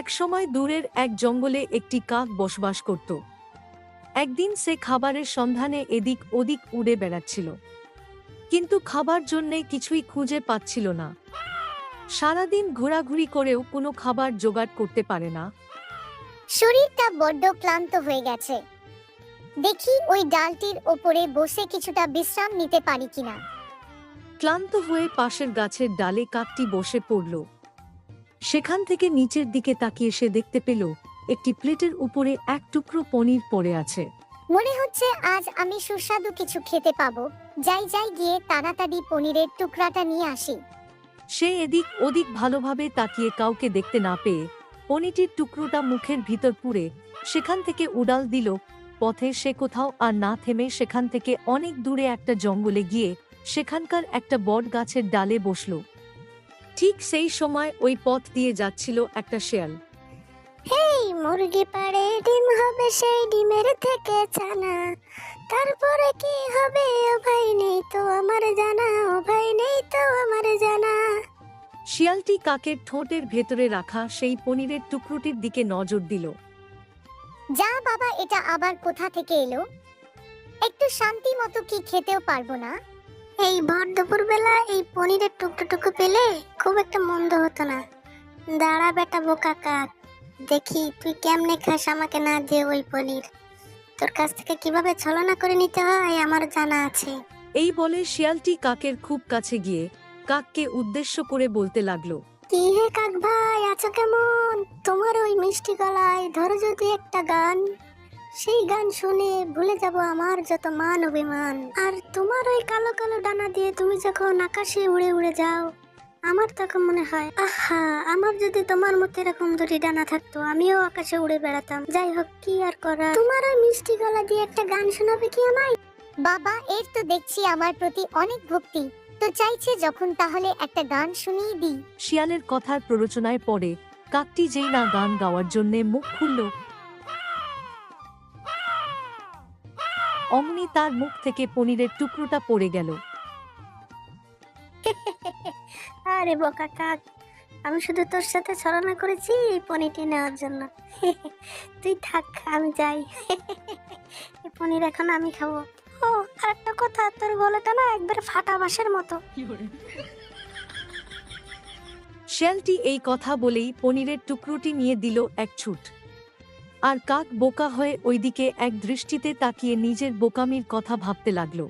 একসময় দূরের এক জঙ্গলে একটি কাক বসবাস করত। একদিন সে খাবারের সন্ধানে এদিক ওদিক উড়ে বেড়াচ্ছিল। কিন্তু খাবার জন্যে কিছুই খুঁজে পাচ্ছিল না। সারাদিন ঘোরাঘুরি করেও কোনো খাবার জোগাড় করতে পারে না। শরীরটা বড্ড ক্লান্ত হয়ে গেছে। দেখি ওই ডালটির ওপরে বসে কিছুটা বিশ্রাম নিতে পারি কিনা। ক্লান্ত হয়ে পাশের গাছের ডালে কাকটি বসে পড়ল। সেখান থেকে নিচের দিকে তাকিয়ে সে দেখতে পেল একটি প্লেটের উপরে এক টুকরো পনির পড়ে আছে। মনে হচ্ছে আজ আমি সুস্বাদু কিছু খেতে পাবো। যাই যাই গিয়ে তাড়াতাড়ি পনিরের টুকরাটা নিয়ে আসি। সে এদিক ওদিক ভালোভাবে তাকিয়ে কাউকে দেখতে না পেয়ে পনিটির টুকরোটা মুখের ভিতর পুরে সেখান থেকে উড়াল দিল। পথে সে কোথাও আর না থেমে সেখান থেকে অনেক দূরে একটা জঙ্গলে গিয়ে সেখানকার একটা বট গাছের ডালে বসল। ঠিক সেই সময় ওই পথ দিয়ে যাচ্ছিল একটা শেয়াল। এই মুরগি পাড়ে ডিম হবে সেই ডিমের থেকে ছানা। তারপরে কি হবে? ও ভাই নেই তো আমার জানা ও ভাই নেই তো আমার জানা। শিয়ালটি কাকের ঠোঁটের ভেতরে রাখা সেই পনিরের টুকরোটির দিকে নজর দিল। যা বাবা এটা আবার কোথা থেকে এলো? একটু শান্তি মতো কি খেতেও পারব না? এই ভর দুপুর বেলা এই পনিরের টুকরো টুকরো পেলে খুব একটা মন্দ হতো না। দাঁড়া বেটা বোকা কাক দেখি তুই কেমনে খাস আমাকে না দিয়ে ওই পনির? তোর কাছ থেকে কীভাবে ছলনা করে নিতে হয় আমার জানা আছে। এই বলে শিয়ালটি কাকের খুব কাছে গিয়ে কাককে উদ্দেশ্য করে বলতে লাগল কি হে কাক ভাই আছো কেমন? তোমার ওই মিষ্টি গলায় ধরো যদি একটা গান। সেই গান শুনে ভুলে যাব আমার যত মান অভিমান। আর তোমার ওই কালো কালো ডানা দিয়ে তুমি যখন আকাশে উড়ে উড়ে যাও আমার তখন মনে হয় আহা আমার যদি তোমার মতো এরকম দুটি ডানা থাকতো আমিও আকাশে উড়ে বেড়াতাম। যাই হোক কি আর করা তোমার ওই মিষ্টি গলা দিয়ে একটা গান শোনাবে কি আমায়? বাবা এর তো দেখছি আমার প্রতি অনেক ভক্তি। তো চাইছে যখন তাহলে একটা গান শুনিয়ে দিই। শিয়ালের কথার প্ররোচনায় পড়ে কাকটি যেই না গান গাওয়ার জন্যে মুখ খুলল। অমনি তার মুখ থেকে পনিরের টুকরোটা পড়ে গেল। আরে বোকা কাক আমি শুধু তোর সাথে ছলনা করেছি এই পনিরটি নেওয়ার জন্য। তুই থাক আমি যাই। এই পনির এখন আমি খাব। ও আর একটা কথা তোর গলাটা না একবার ফাটা বাঁশের মতো। শিয়ালটি এই কথা বলেই পনিরের টুকরোটি নিয়ে দিল এক ছুট। আর কাক বোকা হয়ে ওইদিকে এক দৃষ্টিতে তাকিয়ে নিজের বোকামির কথা ভাবতে লাগল।